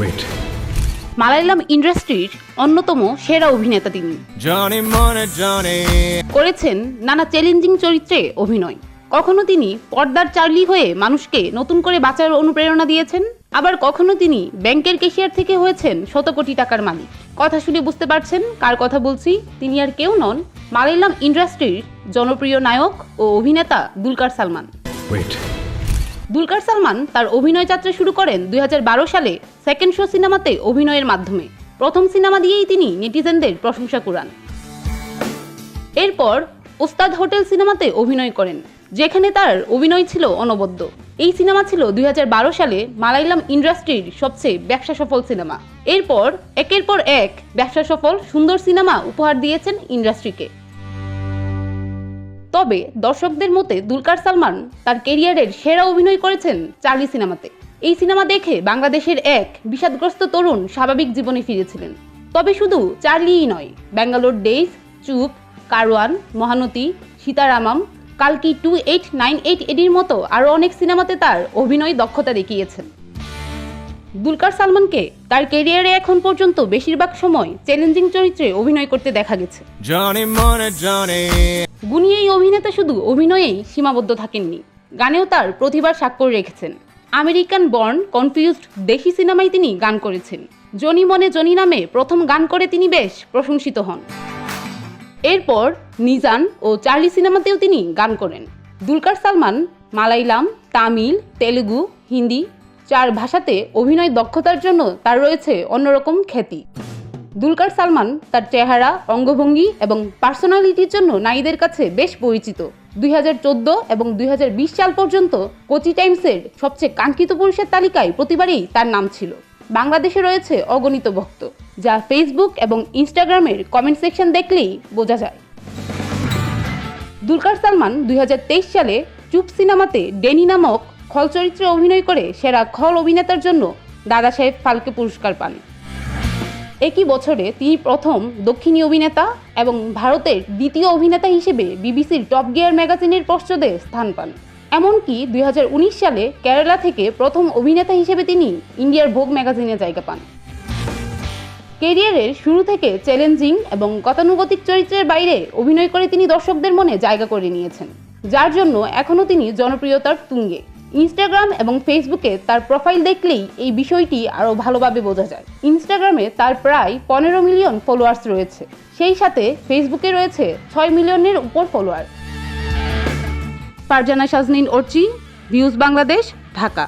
Wait. Malayalam ইন্ডাস্ট্রির অন্যতম সেরা অভিনেতা তিনি. করেছেন নানা চ্যালেঞ্জিং চরিত্রে অভিনয় কখনো তিনি পর্দার চার্লি হয়ে মানুষকে নতুন করে বাঁচার অনুপ্রেরণা দিয়েছেন আবার কখনো তিনি ব্যাংকের কেশিয়ার থেকে হয়েছেন শত কোটি টাকার মালিক কথা শুনে বুঝতে পারছেন কার কথা বলছি তিনি আর কেউ নন মালায়ালাম ইন্ডাস্ট্রির জনপ্রিয় নায়ক ও অভিনেতা দুলকার সালমান Wait. দুলকার সালমান তার অভিনয় যাত্রা শুরু করেন দু হাজার বারো সালে সেকেন্ড শো সিনেমাতে অভিনয়ের মাধ্যমে। প্রথম সিনেমা দিয়েই তিনি নেটিজেনদের প্রশংসা কুড়ান। এরপর ওস্তাদ হোটেল সিনেমাতে অভিনয় করেন, যেখানে তার অভিনয় ছিল অনবদ্য। এই সিনেমা ছিল দুই হাজার বারো সালে মালায়ালাম ইন্ডাস্ট্রির সবচেয়ে ব্যবসা সফল সিনেমা। এরপর একের পর এক ব্যবসা সফল সুন্দর সিনেমা উপহার দিয়েছেন ইন্ডাস্ট্রিকে। তবে দর্শকদের মতে দুলকার সালমান তার কেরিয়ারের সেরা অভিনয় করেছেন চার্লি সিনেমাতে। এই সিনেমা দেখে বাংলাদেশের এক বিষাদগ্রস্ত তরুণ স্বাভাবিক জীবনে ফিরেছিলেন। তবে শুধু চার্লিই নয়, ব্যাঙ্গালোর ডেইজ, চুপ, কারওয়ান, মহানতী, সীতারামম, কালকি টু এইট নাইন এইট এডির মতো আরও অনেক সিনেমাতে তার অভিনয় দক্ষতা দেখিয়েছেন। দুলকার সালমানকে তার কেরিয়ারে এখন পর্যন্ত বেশিরভাগ সময় চ্যালেঞ্জিং চরিত্রে অভিনয় করতে দেখা গেছে। গুণী এই অভিনেতা শুধু অভিনয়েই সীমাবদ্ধ থাকেননি গানেও তার প্রতিভার স্বাক্ষর রেখেছেন। আমেরিকান বর্ন কনফিউজড দেশি সিনেমায় তিনি গান করেছেন। জনি মনে জনি নামে প্রথম গান করে তিনি বেশ প্রশংসিত হন। এরপর নিজান ও চার্লি সিনেমাতেও তিনি গান করেন। দুলকার সালমান মালাইলাম তামিল তেলুগু হিন্দি চার ভাষাতে অভিনয় দক্ষতার জন্য তার রয়েছে অন্যরকম খ্যাতি। দুলকার সালমান তার চেহারা, অঙ্গভঙ্গি এবং পার্সোনালিটির জন্য নারীদের কাছে বেশ পরিচিত। দুই হাজার চোদ্দ এবং দুই হাজার বিশ সাল পর্যন্ত কোচি টাইমসের সবচেয়ে কাঙ্ক্ষিত পুরুষের তালিকায় প্রতিবারই তার নাম ছিল। বাংলাদেশে রয়েছে অগণিত ভক্ত, যা ফেসবুক এবং ইনস্টাগ্রামের কমেন্ট সেকশন দেখলেই বোঝা যায়। দুলকার সালমান দুই হাজার তেইশ সালে চুপ সিনেমাতে ডেনি নামক খল চরিত্রে অভিনয় করে সেরা খল অভিনেতার জন্য দাদা সাহেব ফালকে পুরস্কার পান। একই বছরে তিনি প্রথম দক্ষিণী অভিনেতা এবং ভারতের দ্বিতীয় অভিনেতা হিসেবে বিবিসির টপ গিয়ার ম্যাগাজিনের পশ্চদে স্থান পান। এমনকি দুই হাজার উনিশ সালে কেরালা থেকে প্রথম অভিনেতা হিসেবে তিনি ইন্ডিয়ার ভোগ ম্যাগাজিনে জায়গা পান। কেরিয়ারের শুরু থেকে চ্যালেঞ্জিং এবং গতানুগতিক চরিত্রের বাইরে অভিনয় করে তিনি দর্শকদের মনে জায়গা করে নিয়েছেন, যার জন্য এখনও তিনি জনপ্রিয়তার তুঙ্গে। ইনস্টাগ্রাম এবং ফেসবুকে তার প্রোফাইল দেখলেই এই বিষয়টি আরও ভালোভাবে বোঝা যায়। ইনস্টাগ্রামে তার প্রায় পনেরো মিলিয়ন ফলোয়ার্স রয়েছে। সেই সাথে ফেসবুকে রয়েছে ছয় মিলিয়নের উপর ফলোয়ার ফারজানা সাজনিন অর্চি ভিউজ বাংলাদেশ ঢাকা